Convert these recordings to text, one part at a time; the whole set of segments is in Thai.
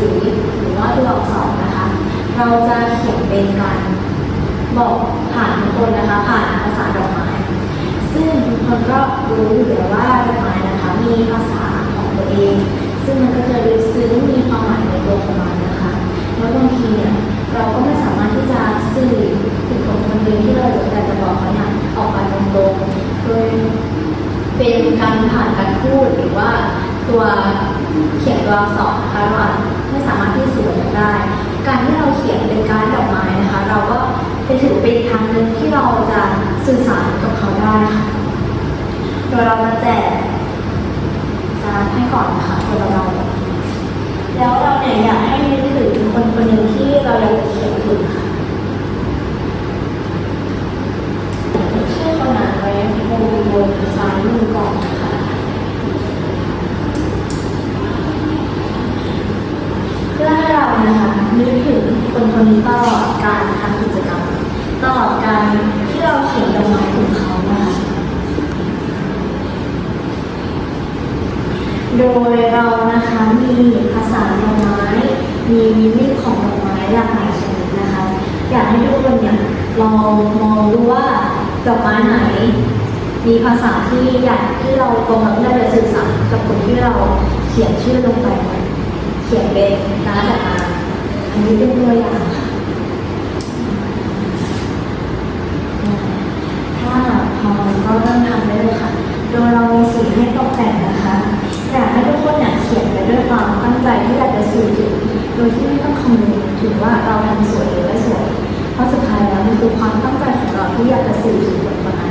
สือหรือว่าตัวอักษรนะคะ เราจะเขียนเป็นการบอกผ่านทุกคนนะคะ ผ่านภาษาดอกไม้ ซึ่งทุกคนก็รู้อยู่แล้วว่าดอกไม้นะคะ มีภาษาของตัวเอง ซึ่งมันก็จะลึกซึ้งมีความหมายในตัวของมันนะคะ แล้วบางทีเนี่ยเราก็ไม่สามารถที่จะสื่อถึงคนคนหนึ่งที่เราอยากจะบอกเขาเนี่ยออกมาตรงๆโดยเป็นการผ่านการพูดหรือว่าตัวเขียนตัวอักษรนะคะเราอาจ ไม่สามารถที่สื่อกันได้ การที่เราเขียนเป็นการดดอกไม้นะคะ เราก็เป็นถือเป็นทางหนึ่งที่เราจะสื่อสารกับเขาได้ค่ะโดยเราจะแจกจานให้ก่อนนะคะตัวเรา แล้วเราเนี่ยอยากให้นึกถึงคนคนหนึ่งที่เราอยากจะเขียนถึงค่ะชื่อคนนั้นไว้บนบนซ้ายมือก่อนนะคะเพื่อให้เรา นะคะนึกถึงคนคนนี้ตลอดการทำกิจกรรมตลอดการที่เราเขียนดอกไม้ถึงเขานะคะโดยเรานะคะมีภาษาดอกไม้ มีมินิ่งของดอกไม้หลากหลายชนิดนะคะ อยากให้ทุกคนเนี่ยลองมองดูว่าดอกไม้ไหน มีภาษาที่อยากที่เราตรงกับที่เราจะสื่อสารกับคนที่เราเขียนชื่อลงไป เขียนเป็นการดออกมา นี้เป็นตัวอย่างค่ะถ้าพอมก็เริ่มทำได้เลยค่ะ โดยเรามีสีให้ตกแต่งนะคะอยากให้ทุกคนอยากเขียนไปด้วยความตั้งใจที่อยากจะสื่อถึงโดยที่ไม่ต้องคำนึงถึงว่าเราทำสวยหรือไม่สวย เพราะสุดท้ายแล้วมันคือความตั้งใจของเราที่อยากจะสื่อถึงคนคนนั้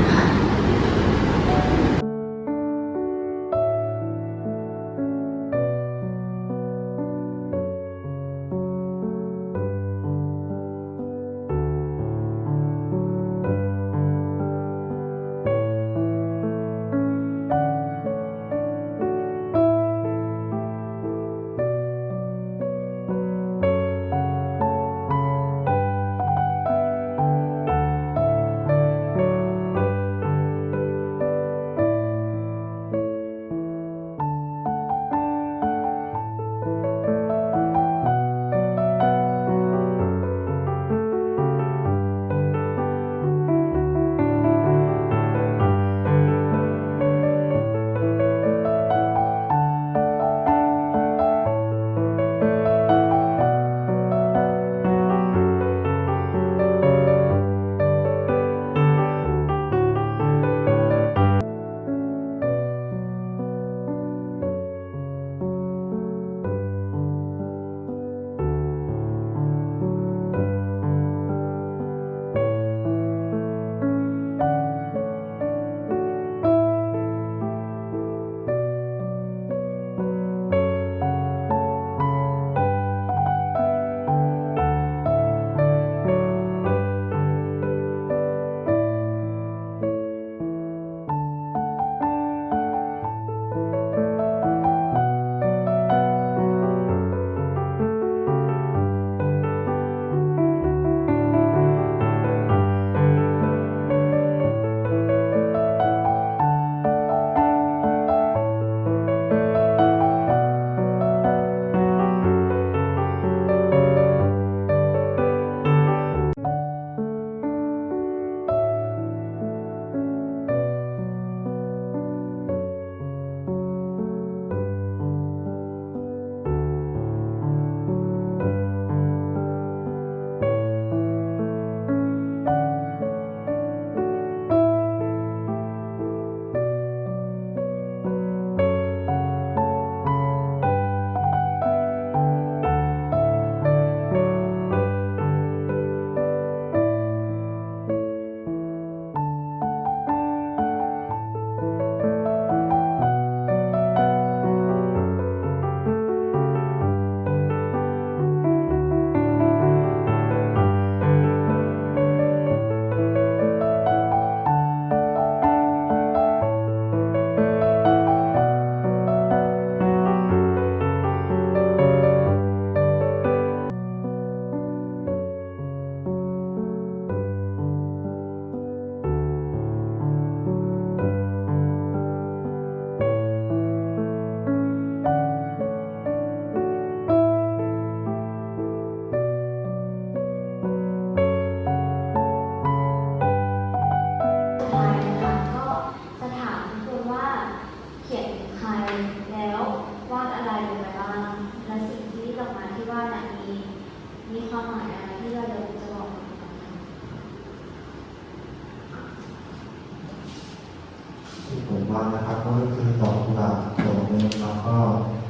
ว่านะครับ ก็คือดอกกุหลาบดอกนึงแล้วก็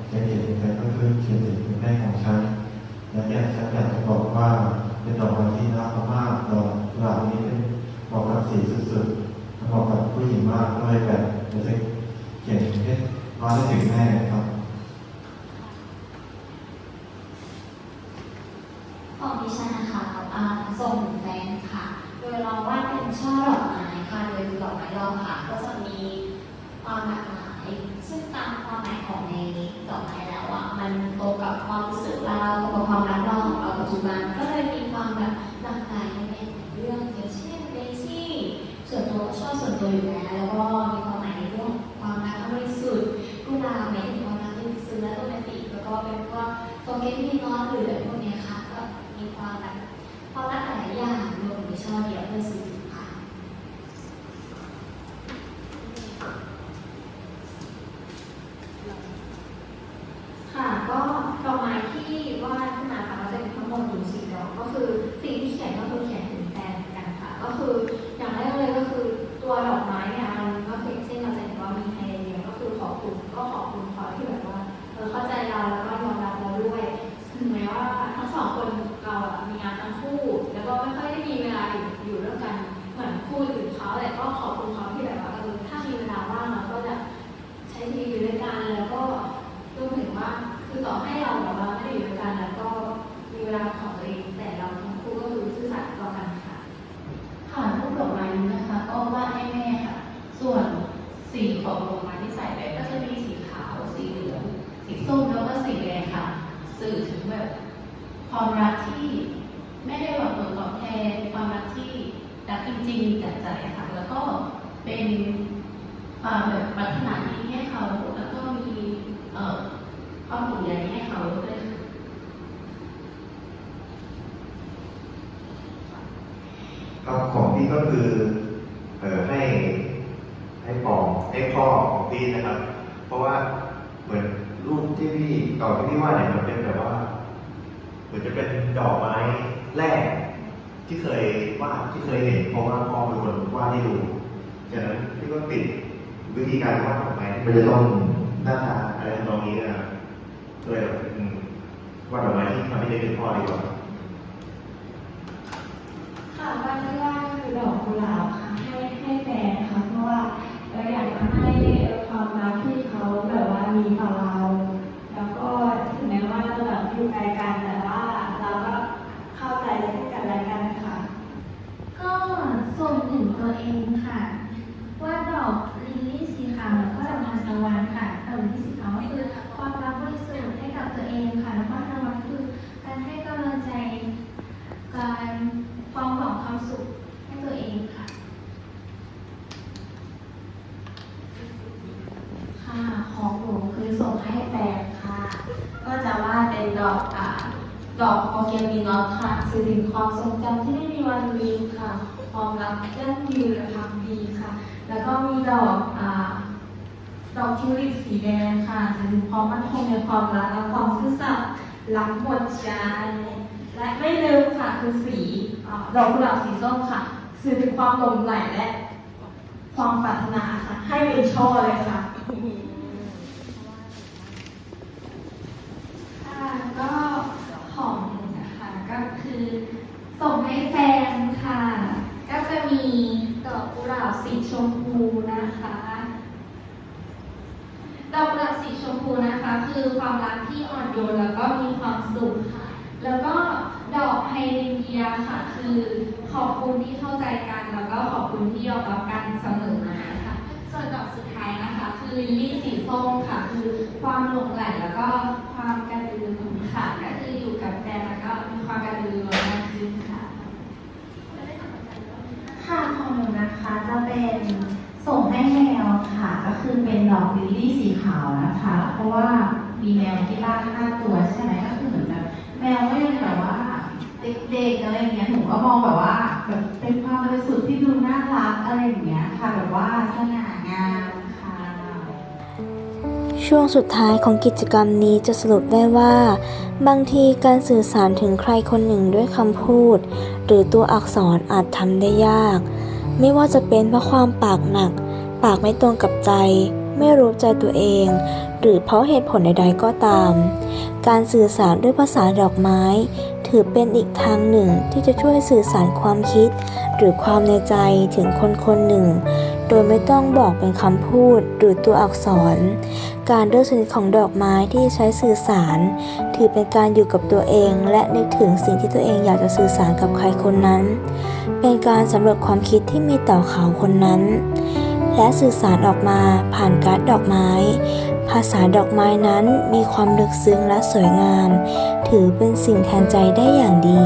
เขียนเหตุผลก็คือเขียนถึงคุณแม่ของฉันและเนี่ยฉันอยากจะบอกว่าเป็นดอกไม้ที่รักมากดอกกุหลาบนี้เป็นดอกรักสีสุดๆและบอกกับผู้หญิงมากด้วยแบบจะเขียนให้ร้อนถึงแม่ครับของดิฉันนะคะส่งแฟนค่ะ โดยเราวาดเป็นช่อดอกไม้ค่ะโดยดอกไม้เราค่ะก็จะ ความหลากหลาย ซึ่งตามความหมายของในดอกไม้แล้วอะมันตรงกับความรู้สึกเรากับความรักเราของเราปัจจุบันก็เลยมีความแบบหลากหลายในเรื่องอย่างเช่นเดซี่ส่วนตัวก็ชอบส่วนตัวอยู่แล้วแล้วก็มีความหมายในเรื่องความรักบริสุทธิ์กุหลาบหมายถึงความรักที่บริสุทธิ์และโรแมนติกแล้วก็เป็นพวก forget me not หรืออะไรพวกเนี้ยค่ะ ก็มีความแบบความรักหลายอย่างรวมในช่อเดียวเพื่อสื่อถึงค่ะ ค่ะก็ดอกไม้ที่วาดขึ้นมาค่ะก็จะมีทั้งหมดอยู่สี่ดอกก็คือสิ่งที่เขียนก็คือเขียนถึงแฟนกันค่ะ ก็คืออย่างแรกเลยก็คือตัวดอกไม้เนี่ยมันก็คือเช่นเราจะเห็นว่ามีไฮไลท์เดียวก็คือขอบคุณก็ขอบคุณเขาที่แบบว่าเออเข้าใจเราแล้วก็ยอมรับเราด้วยถึงแม้ว่าทั้งสองคนเราอะมีงานทั้งคู่ แล้วก็ ไม่ค่อยได้มีเวลาอยู่อยู่ร่วมกันเหมือนคู่อื่นเขาแต่ก็ขอบคุณเขาที่แบบว่าเออถ้ามีเวลาว่างเราก็จะใช้ชีวิตอยู่ด้วยกันแล้วก็รวมถึงว่าคือต่อให้เราแบบว่าไม่ได้อยู่ด้วยกันแล้วก็มีเวลาของตัวเองแต่เราทั้งคู่ก็คือซื่อสัตย์ต่อกันค่ะค่ะรูปดอกไม้นี้นะคะ ก็วาดให้แม่ค่ะ ส่วนสีของดอกไม้ที่ใส่ไปก็จะมีสีขาว สีเหลือง สีส้มแล้วก็สีแดงค่ะ สื่อถึงแบบความรักที่ ไม่ได้หวังผลตอบแทนความรักที่รักจริงๆจากใจค่ะแล้วก็เป็นความแบบปรารถนาดีให้เขาแล้วก็มีเออความห่วงใยให้เขาด้วยครับของพี่ก็คือเออให้ให้ปองให้พ่อของพี่นะครับ เพราะว่าเหมือนรูปที่พี่ต่อที่พี่ว่าเนี่ยมันเป็นแบบว่า เหมือนจะเป็นดอกไม้ แรกที่เคยวาดที่เคยเห็นเพราะว่าพ่อเป็นคนวาดให้ดูจากนั้นพี่ก็ติดวิธีการวาดของไม้ที่มันจะต้องหน้าตาอะไรทำนองนี้นะก็เลยวาดดอกไม้ที่ทำให้ได้เป็นพ่อดีกว่าค่ะบ้านที่ว่าคือดอกกุหลาบค่ะให้ให้แฟนค่ะเพราะว่าเราอยากจะให้ความรักที่เขาแบบว่ามีต่อเรา แล้วก็ถึงแม้ว่าจะแบบอยู่ไกลกันแต่ว่าเราก็เข้าใจซึ่งกันและกันค่ะ ก็ส่งถึงตัวเองค่ะว่าดอกลิลลี่สีขาวแล้วก็ดอกทานตะวันค่ะดอกลิลลี่สีขาวก็คือความรักบริสุทธิ์ให้กับตัวเองค่ะ แล้วก็ทานตะวันคือการให้กำลังใจ การความหวังความสุขให้ตัวเองค่ะ ค่ะของหนู งให้แฟนค่ะ ก็จะวาดเป็นดอกอ่าดอกโอเกมีนอตค่ะสื่อถึงความทรงจำที่ไม่มีวันลืมค่ะ ความรักยั่งยืนและพักดีค่ะ แล้วก็มีดอกอ่าดอกทิวลิปสีแดงค่ะสื่อถึงความมั่นคงในความรักและความซื่อสัตย์รักหมดใจและไม่ลืมค่ะคือสีอดอกกุหลาบสีส้มค่ะ สื่อถึงความหลงใหลและความปรารถนาค่ะ ให้เป็นช่อเลยค่ะ ค่ะ ก็ของหนูนะคะก็คือส่งให้แฟนค่ะ ก็จะมีดอกกุหลาบสีชมพูนะคะ ดอกกุหลาบสีชมพูนะคะ คือความรักที่อ่อนโยนแล้วก็มีความสุขค่ะ แล้วก็ดอกไฮเดรนเยียค่ะ คือขอบคุณที่เข้าใจกัน แล้วก็ขอบคุณที่ยอมรับกันเสมอมาค่ะ วนดอกสุดท้ายนะคะ คือลิลลี่สีส้มค่ะ คือความหลงใหลแล้วก็ความกระตือรือร้นค่ะ ก็คืออยู่กับแฟนแล้วก็มีความกระตือรือร้นมากขึ้นค่ะ ค่ะของหนูนะคะจะเป็นส่งให้แมวค่ะ ก็คือเป็นดอกลิลลี่สีขาวนะคะ เพราะว่ามีแมวที่บ้านห้าตัวใช่ไหมก็คือเหมือนแบบแมวก็ยังแบบว่าเด็กๆอะไรอย่างเงี้ยหนูก็มองแบบว่าแบบเป็นความบริสุทธิ์ที่ดูน่ารักอะไรอย่างเงี้ยค่ะแบบว่าสง่า งามค่ะ ช่วงสุดท้ายของกิจกรรมนี้จะสรุปได้ว่า บางทีการสื่อสารถึงใครคนหนึ่งด้วยคำพูด หรือตัวอักษรอาจทำได้ยาก ไม่ว่าจะเป็นเพราะความปากหนัก ปากไม่ตรงกับใจ ไม่รู้ใจตัวเอง หรือเพราะเหตุผลใดๆก็ตาม การสื่อสารด้วยภาษาดอกไม้ถือเป็นอีกทางหนึ่งที่จะช่วยสื่อสารความคิด หรือความในใจถึงคนคนหนึ่ง โดยไม่ต้องบอกเป็นคำพูดหรือตัวอักษร การเลือกชนิดของดอกไม้ที่ใช้สื่อสาร ถือเป็นการอยู่กับตัวเอง และนึกถึงสิ่งที่ตัวเองอยากจะสื่อสารกับใครคนนั้น เป็นการสำรวจความคิดที่มีต่อเขาคนนั้น และสื่อสารออกมาผ่านการ์ดดอกไม้ ภาษาดอกไม้นั้นมีความลึกซึ้งและสวยงาม ถือเป็นสิ่งแทนใจได้อย่างดี